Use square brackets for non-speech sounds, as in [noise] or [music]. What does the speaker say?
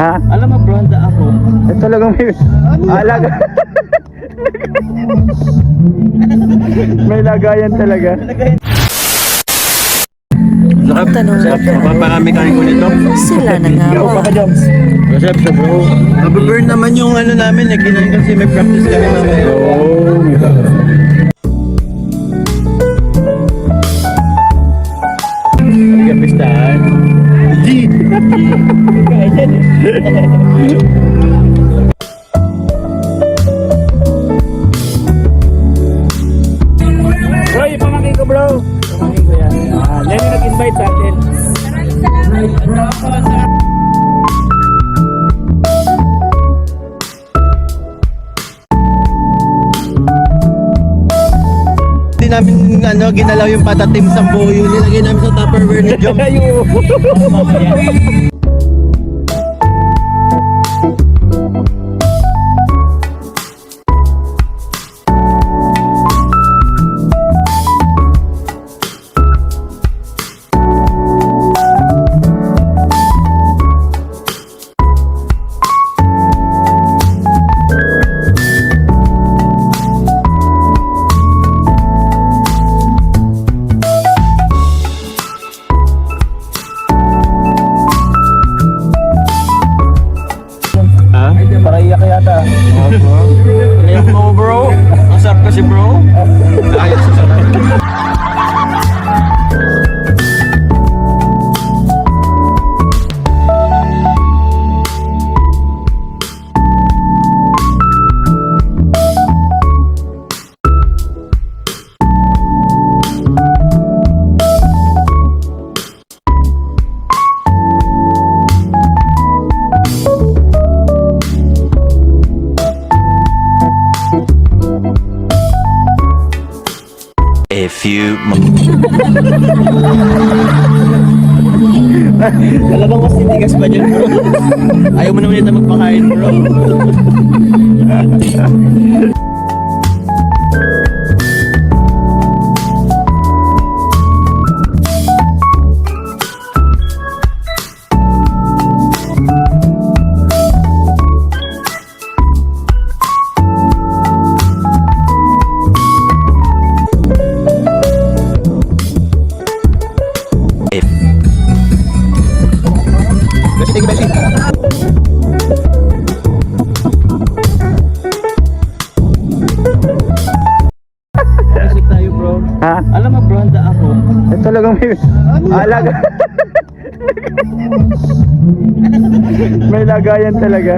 Ha? Alam mo bro, handa ako. Eh, talagang may alaga. [laughs] may lagayan talaga. Tanong natin, Maparami ka rin ko nito. sila na nga? Joms. Masarap siya bro. Mababurn naman yung ano namin. Nagkinan kasi may practice kami mamaya. Oh. Bro, yung ko bro. Pamangkin ko yan. Ah, yan yung nag-invite sa atin. Hindi namin ano, ginalaw yung patatim sa buo yun. Nilagay namin sa Tupperware ni Jom. Iyak yata. Ayan mo bro. Ang sarap kasi bro. [laughs] Ayos sa sarap. A few Talagang mas titigas pa dyan bro. Ayaw mo naman ito magpakain bro. Handa ako. Eh, talagang may alaga. [laughs] may lagayan talaga.